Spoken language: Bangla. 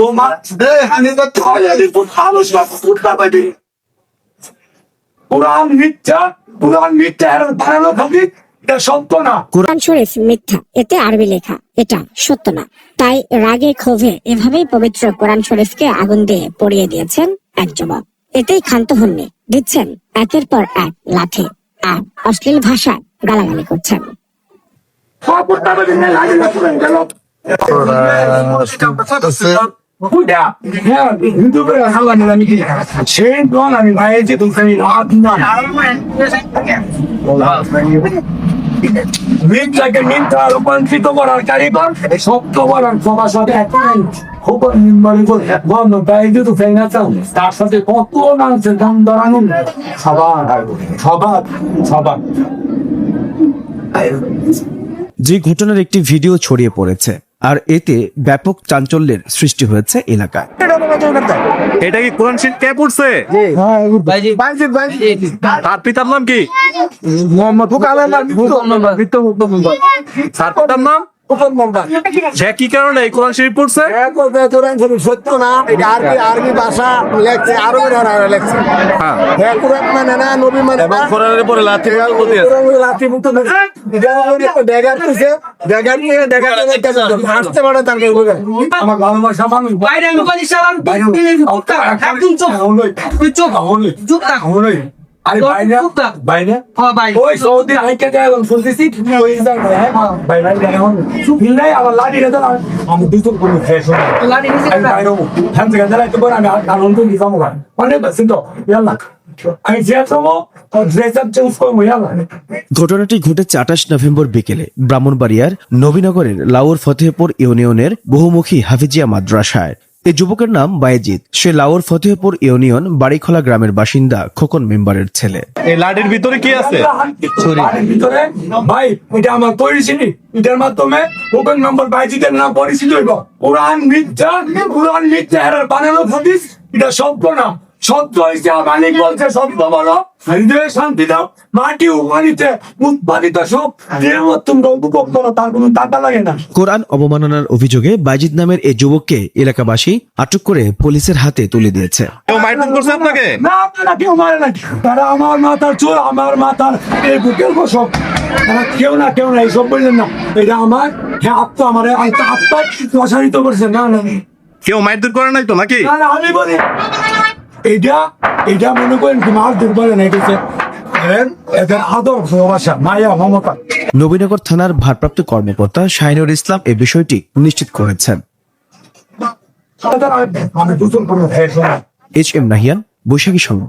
তোমার আমি তো তৈরি ভালো সব ফুটটা পাইবি। কোরআন মিথ্যা কোরআন মিথ্যা এর বানানো ভাবি এটা সত্য না। কোরআন শরীফ মিথ্যা এতে আরবি লেখা এটা সত্য না। তাই রাগে ক্ষোভে এভাবেই পবিত্র কোরআন শরীফকে আগুন দিয়ে পড়িয়ে দিয়েছেন এক যুবক। এতেই ক্ষান্ত হননি দিচ্ছেন একের পর এক লাঠি আর অশ্লীল ভাষায় গালাগালি করছেন। তার সাথে কত মানুষের দাম সবার সবার সবার যে ঘটনার একটি ভিডিও ছড়িয়ে পড়েছে। আর এতে ব্যাপক চাঞ্চল্যের সৃষ্টি হয়েছে এলাকায়। এটা কি কোরআন শরীফ কে পড়ছে? তার পিতার নাম কি? মোহাম্মদ তার পিতার নাম? সে কি কারণে? এই কোরআন শরীফ পড়ছে? সত্য না এটা আরবি আরবি ভাষা লেখছে আরবি লেখছে। হ্যাঁ। হ্যাঁ কোরআন মানে না নবী মানে এবং কোরআনের পরে লাথি আছে মুক্ত ড্যাগার নিয়ে ড্যাগার আসতে পারে তাকে আমার মানুষ বাইরে আমি কলি সালাম বাইরে একদম চোখ তুই চোখ থাক আরে বাইরে বাইরে হ্যাঁ ভাই। ওই সৌদি আইকে যায় এবং শুনতেছি ওই ভাই এখন আমার লাঠি রে দাও। আমি কোনো নিচে বাইরে হ্যাঁ দাঁড়াই তো আমি নিজাম গান অনেক বেশি তো ইয়াল্লা আমি যে সময় ড্রেস আপ চেঞ্জ করব ইয়াল্লা ঘটনাটি ঘটেছে আঠাশ নভেম্বর বিকেলে ব্রাহ্মণবাড়িয়ার নবীনগরের লাউর ফতেহপুর ইউনিয়নের বহুমুখী হাফিজিয়া মাদ্রাসায়। এই যুবকের নাম বায়েজিৎ সে লাউর ফতেহপুর ইউনিয়ন বাড়িখোলা গ্রামের বাসিন্দা খোকন মেম্বারের ছেলে। এই লাডের ভিতরে কি আছে? বাড়ির ভিতরে? ভাই এটা আমার তৈরি চিনি এটার মাধ্যমে ওপেন নম্বর বাইজিদের নাম পরিচিত হইব। কোরআন মিথ্যা কোরআন মিথ্যা এর বানানো হাদিস এটা সম্পূর্ণ না। সত্য হয়েছে মালিক বলছে সত্য বলো হৃদয়ে শান্তি দাও। মাটি উমানিতে উৎপাদিত সব। তোমরা উপভোগ করো তার কোনো টাকা লাগে না। কোরআন অবমাননার অভিযোগে বাইজিদ নামের এই যুবককে এলাকাবাসী আটক করে পুলিশের হাতে তুলে দিয়েছে। কেউ মাইটুন করছে আপনাকে? না আপনারা কেউ মারে না। তারা আমার মাথার চোর আমার মাথার এই বুকের বসব তারা কেউ না কেউ না এইসব বললেন না। এটা আমার হ্যাঁ আত্মা আমার আত্মা প্রসারিত করছে। না না কেউ মাইটুন করে নাই তো নাকি? আমি বলি এটা এটা মনে করেন দুর্বল এদের আদর ভালোবাসা মায়া মমতা। নবীনগর থানার ভারপ্রাপ্ত কর্মকর্তা শাহিনুর ইসলাম এ বিষয়টি নিশ্চিত করেছেন। না এইচ এম নাহিয়ান বৈশাখী সংঘ।